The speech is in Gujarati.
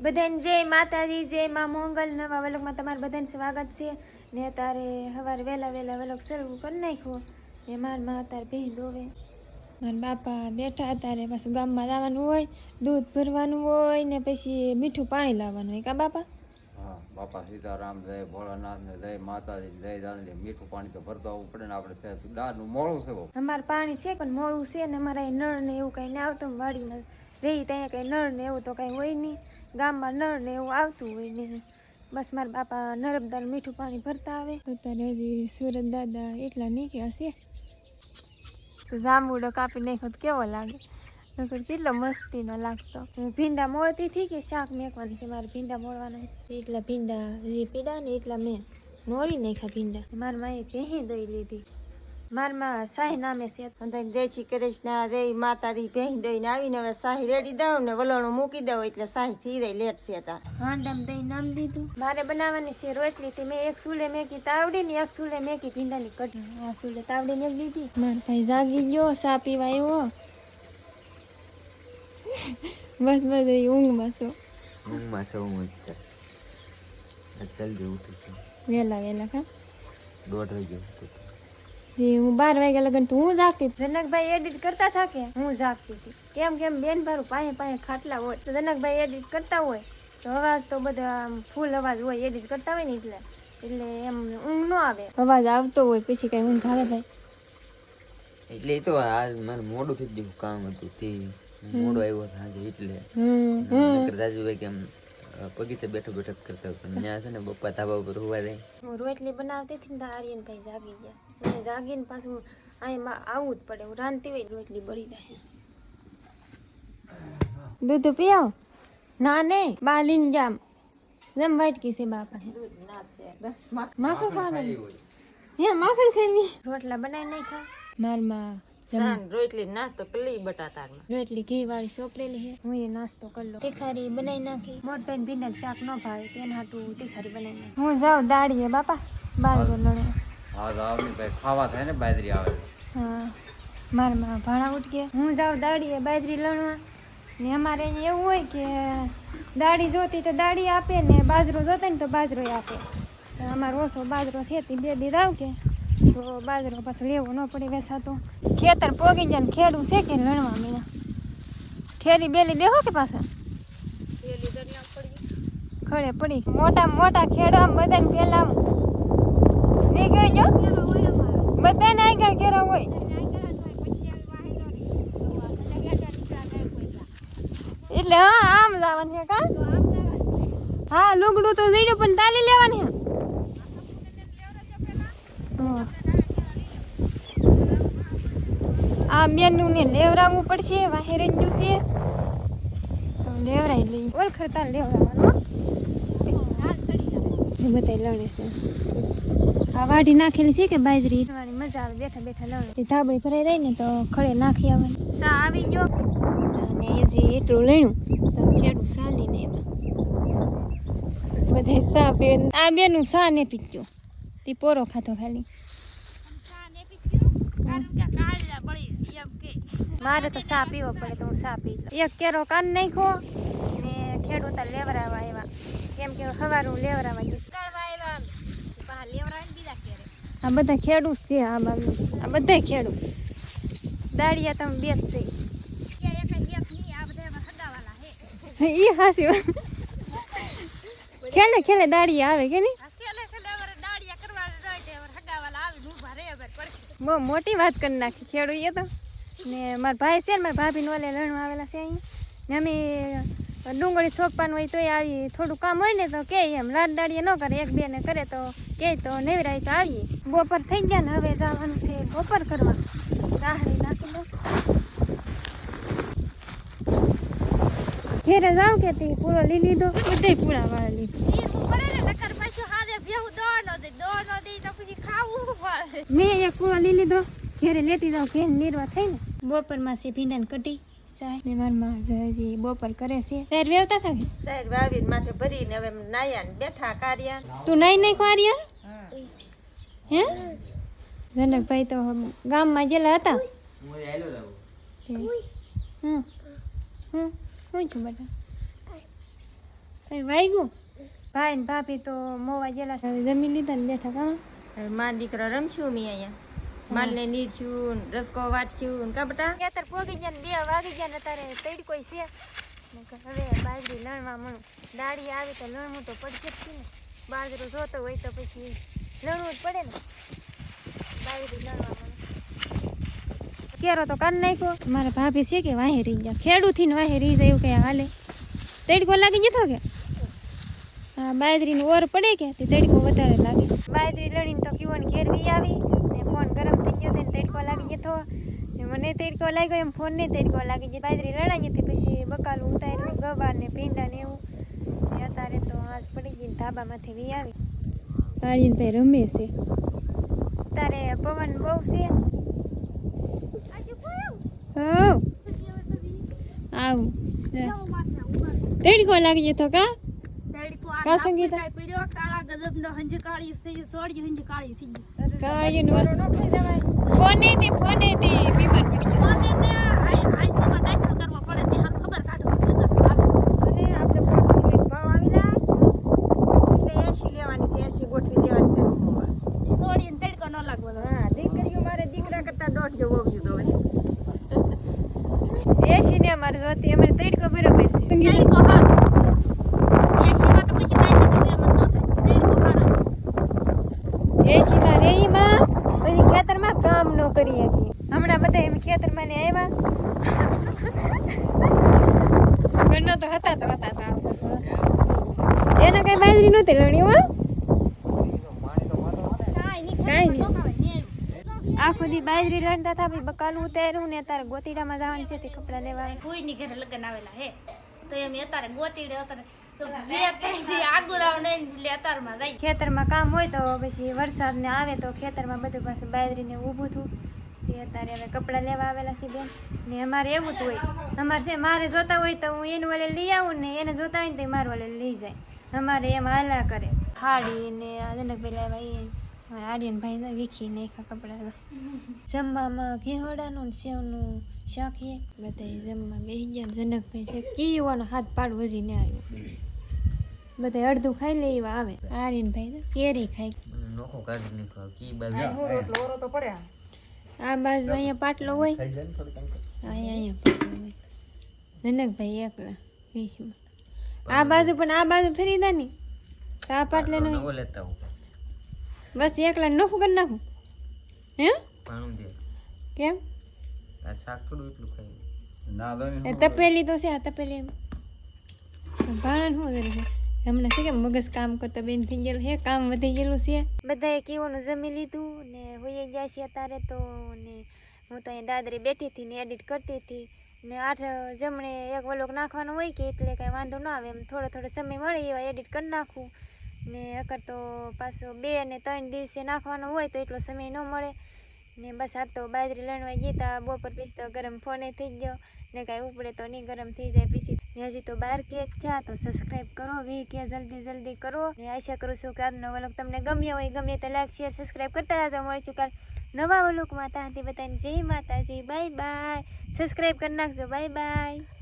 બધાને જય માતાજી જય મા મોંગલ. નવા વલોકમાં તમારું બધાને સ્વાગત છે. ને અત્યારે સવારે વહેલા વહેલા વલોક શરૂ કરી નાખ્યો. ને માર મા અત્યારે ભેં દોવે મારા બાપા બેઠા અત્યારે પાછું ગામમાં લાવવાનું હોય દૂધ ભરવાનું હોય ને પછી મીઠું પાણી લાવવાનું હોય. કા બાપા? હા બાપા સીતારામ જય ભોળાનાથ ને જય માતાજી જય દાદા મીઠું પાણી તો ભરતા આવવું પડે ને આપણે સાહેબ. દાળનું મોળું છે અમારે પાણી છે પણ મોડું છે ને અમારે નળ ને એવું કાંઈ ના આવતું વાડીમાં રહી ત્યાં કઈ નળ ને એવું તો કાંઈ હોય નહીં. ગામમાં નળ ને એવું આવતું હોય ને બસ મારા બાપા નર્મદાનું મીઠું પાણી ભરતા આવે. અત્યારે હજી સુરત દાદા એટલા નીકળ્યા છે. તો જાંબુડો કાપી નાખ્યો તો કેવો લાગે? નકર કેટલો મસ્તીનો લાગતો. હું ભીંડા મોળતી હતી કે શાક મેકવાનું છે મારે ભીંડા મોળવાના એટલા ભીંડા જે પીડા ને એટલા મેં મોળી નાખ્યા ભીંડા. મારા માએ પહેરી દઈ લીધી. મારમાં સાહી નામે છે. અને જય શ્રી કૃષ્ણ જય માતાજી પહેરી દઈને આવીને હવે સાહી રેડી દઉં ને વલોણું મૂકી દઉં એટલે સાહી થઈ રહી લેટ છે તા. હાંડમ દઈ નામ દીધું. મારે બનાવવાની છે રોટલી થી મેં એક સુલે મેકી તાવડી ને એક સુલે મેકી ભીંડાની કઢી. આ સુલે તાવડી મેં દીધી માર ભાઈ જાગી ગયો સા પીવા આવ્યો બસ બસ એ ઊંઘમાં છો. ઊંઘમાં ઊંઘ જલ્દી ઉઠું છું. વેલા વેલા કા દોઢ વાગે હું બાર વાગ્યા લગન તો હું જાગતી જનકભાઈ એડિટ કરતા થાકે હું જાગતી હતી. કેમ કેમ બેન ભારું પાસે પાયે ખાટલા હોય. તો જનકભાઈ એડિટ કરતા હોય. તો અવાજ તો બધા ફૂલ અવાજ હોય એડિટ કરતા હોય ને એટલે. એટલે એમ ઊંઘ ન આવે. અવાજ આવતો હોય પછી કઈ ઊંઘ આવે ભાઈ. એટલે એ તો આજ મારે મોડું થઈ ગયું કામ હતું. તે મોડો આવ્યો સાંજે એટલે. રાજુભાઈ કેમ બગીચે બેઠો બેઠો જ કરતા હતા. ત્યાં છે ને બપ્પા ધાબા ઉપર હોવા રહે. હું રોટલી બનાવતી હતી ને તો આર્યનભાઈ જાગી ગયા. એટલે જાગીને પાછું અહીંમાં આવવું જ પડે. હું રાંધતી હોય રોટલી બળી જાય. દૂધ પીઓ? ના નહીં બાલીન જામ. જમ વાટકી છે બાપા માખણ ખાવાનું. હે માખણ ખાઈ રોટલા બનાવી નહીં ખા મારમાં સાન રોટલી નાખ તો કલી બટાટામાં રોટલી ઘી વાળી સોપરેલી છે. હું એ નાસ્તો કરી લો તીખારી બનાવી નાખી. મોટ બેન ભીંડા શાક ન ભાવે તેને હાટું તીખારી બનાવી નાખી. હું જાઉં દાડીએ બાપા બાજરો લણવા હા તો આવની ભાઈ ખાવા થાય ને બાજરી આવે. હા મારમાં ભાણા ઉઠકે હું જાઉં દાડીએ બાજરી લણવા. ને અમારે અહીંયા એવું હોય કે દાડી જોતી તો દાડી આપે ને બાજરો જોતા ને તો બાજરો આપે. અમારો ઓછો બાજરો છે તે બે દીધ આવ કે તો બાજરો પાછો લેવો ન પડે વેસાતો. ખેતર પોગી જાય ને ખેડું છે કે લણવા મીના? ઠેરી બેલી દેહો કે પાછા? ખડે પડી મોટા મોટા ખેડા બધાને પેલા નીકળી જો બધાને આગળ ઘેરા હોય. એટલે હા, આમ જવાનું છે કા? હા, લુગડું તો જઈડું પણ તાલી લેવાની. આ બેનનું ને લેવરાવવું પડશે વાહેર જ છે લેવરાઈ લઈ ઓળખતા લેવરાવાનું એ બધા લણે છે. વાઢી નાખેલી છે કે બાજરી? તમારી મજા આવે બેઠા બેઠા લણે એ ધાબળી ભરાઈ રહી ને તો ખડે નાખી આવે સા આવી ગયો. અને એ જે એટલું લણ્યું તો ખેડું સાલી ને બધા સા પીવે આ બેનું સા ને પીચ્યું તે પોરો ખાતો ખાલી. મારે તો સા પીવો પડે તો હું સા પી એક કેરો કાન નાખ્યો ને ખેડૂત લેવરાવા આવ્યા. કેમ કે સવારું લેવરાવા ગયું આ બધા ખેડૂત છે આ બાજુ. આ બધા ખેડૂત. દાડિયા તમે બે જ છે. ઈ હાસી. ખેલે ખેલે દાળિયા આવે કે નહીં? બહુ મોટી વાત કરી નાખી ખેડૂત એ તો. ને મારા ભાઈ છે ને, મારા ભાભી ઓલે લણવા આવેલા છે અહીંયા. ને અમે ડુંગળી છોકવાનું હોય તોય આવી થોડું કામ હોય ને તો કે એમ. લાડ દાડીએ ન કરે, એક બે ને કરે તો કે તો નેવરાય તો આવીએ. બપોર થઈ ગયા ને હવે જવાનું છે બપોર કરવા. રાહડી નાખી દો ઘેરે જાવ કે તે પૂરો લઈ લીધો? બધે પૂરા વાળા લીધો મેં એક પૂરો લઈ લીધો. ઘેરે લેતી જાઉં ઘેર નીરવા થઈ ને બપોરમાં છે ભીંડાને કઢી. સાહેબ ને મારમાં હજી બપોર કરે છે. સાહેબ વેવતા થાય સાહેબ વાવીને માથે ભરીને હવે નાયા ને બેઠા કાર્યા. તું નહીં નહીં કવારિયા હે. જનકભાઈ તો ગામમાં ગયેલા હતા. હમ. હમ. હું છું બેટા? કઈ વાગ્યું ભાઈ ને ભાભી તો મોવા ગયેલા છે. જમી લીધા ને બેઠા કામ માર દીકરા રમશું મેં અહીંયા. માલને નીરશું રસકો વાટશું કા બટા? ખેતર પોગી ગયા ને બે વાગી ગયા ને તારે તૈડ કોઈ છે. ને કે હવે બાજરી લણવા મળું દાડી આવી તો લણવું તો પડશે જ છે ને. બાજરો જોતો હોય તો પછી લણવું જ પડે ને. બાજરી લણવા મળું કેરો તો કાઢ નાખ્યો. મારા ભાભી છે કે વાહે રહી ગયા. ખેડૂથી ને વાહે રહી જાય એવું કઈ હાલે. તડકો લાગી જતો કે? હા બાજરીનો ઓર પડે કે? તે તડકો વધારે લાગે. બાજરી લણીને તો કીવન ઘેર વી આવી. ને ફોન ગરમ થઈ ગયો તેને તડકો લાગી ગયો ને મને તડકો લાગ્યો એમ ફોનને તડકો લાગી ગયો. બાજરી લડાઈ હતી પછી બકાલું ઉતાર્યું ગવા ને ભીંડા ને એવું. અત્યારે તો આજ પડી ગઈ ધાબામાંથી વી આવી. કાળીન ભાઈ રમે છે. તારે પવન બહુ છે. આવું. તડકો લાગી જતો કા? કા સંગીતા? કાળીન કોને તે કોને તે બીમાર પડી ગયો? અને આપણે પટનું ભાવ આવી જાય એટલે એસી લેવાની છે એસી ગોઠવી દેવાની છે હા દીકરીઓ મારે દીકરા કરતા દોઢ જેવો આવ્યું તો હવે એસી ને અમારે જોતી અમારે તડકો બરોબર છે એસી માં રેહીમાં પછી ખેતરમાં કામ ન કરી શકીએ. હમણાં બધા એમ ખેતરમાં ને આવ્યા ગણો તો હતા તો હતા એને કઈ બાજરી નહોતી લણી હો. આખો દી બાજરી લણતા હતા ભાઈ બકાલું ઉતાર્યું ને તારે ગોતીડામાં જવાની છે તે કપડાં લેવા કોઈની ઘરે લગ્ન આવેલા હે? તો એમ અત્યારે ગોતીડે, અત્યારે ખેતરમાં કામ હોય તો પછી વરસાદ ને આવે તો ખેતરમાં બધું પાછું બાજરીને ઊભું થયું અત્યારે હવે કપડાં લેવા આવેલા છે બેન. ને અમારે એવું જ હોય. અમારે છે મારે જોતા હોય તો હું એનું વાલે લઈ આવું ને એને જોતા હોય ને તો મારું વાલે લઈ જાય. અમારે એમ હાલા કરે. હાડી ને જનકભાઈ લાવ્યા એ અમારા આર્યન ભાઈ તો વીખી નાખ્યા કપડાં તો. જમવામાં ઘેહોડાનું સેવનું શાખીએ. છે બધા જમવા બેસી ગયા જનકભાઈ છે કીવાનો હાથ પાડવો હજી ને આવ્યો. બધા અડધું ખાઈ લે એવા આવે. આર્યન ભાઈ તો કેરી ખાય નોખો કાઢી નાખો કી બાજુ આ બાજુ અહીંયા પાટલો હોય. અહીંયા અહીંયા પાટલો હોય. જનકભાઈ એકલા વીસમાં આ બાજુ પણ આ બાજુ ફરી દા ની. તો આ પાટલે નો લેતા હું બસ એકલા નોખું કરી નાખું? હે? કેમ? તપેલી તો છે આ તપેલી એમ. ભાણા શું કરે છે? હમણાં છે કે મગજ કામ કરતા બેન થઈ ગયેલું છે? કામ વધી ગયેલું છે? બધાએ કેવાનું જમી લીધું ને હોઈએ ગયા છે અત્યારે તો ને હું તો અહીંયા દાદરી બેઠી હતી ને એડિટ કરતી હતી ને આઠ જમણે એક વલોક નાખવાનો હોય કે એટલે કાંઈ વાંધો ના આવે એમ થોડો થોડો સમય મળે એવા એડિટ કરી નાખું. ને અગર તો પાછો બે ને ત્રણ દિવસે નાખવાનો હોય તો એટલો સમય ન મળે. ને બસ આ તો બાજરી લણવા જીતા બપોર પછી તો ગરમ ફોને થઈ ગયો. ને કાંઈ ઉપડે તો નહીં, ગરમ થઈ જાય પછી. હજી તો બાર કેક છે તો સબસ્ક્રાઈબ કરો, વી કે જલ્દી જલ્દી કરો. ને આશા કરું છું કે આજનો વલોક તમને ગમ્યો હોય, ગમે તો લાઈક શેર સબસ્ક્રાઈબ કરતા રહેજો. મળીશું કાલ નવા વલોકમાં ત્યાંથી બધાને જય માતાજી. Bye bye. સબસ્ક્રાઈબ કરી નાખજો. Bye bye.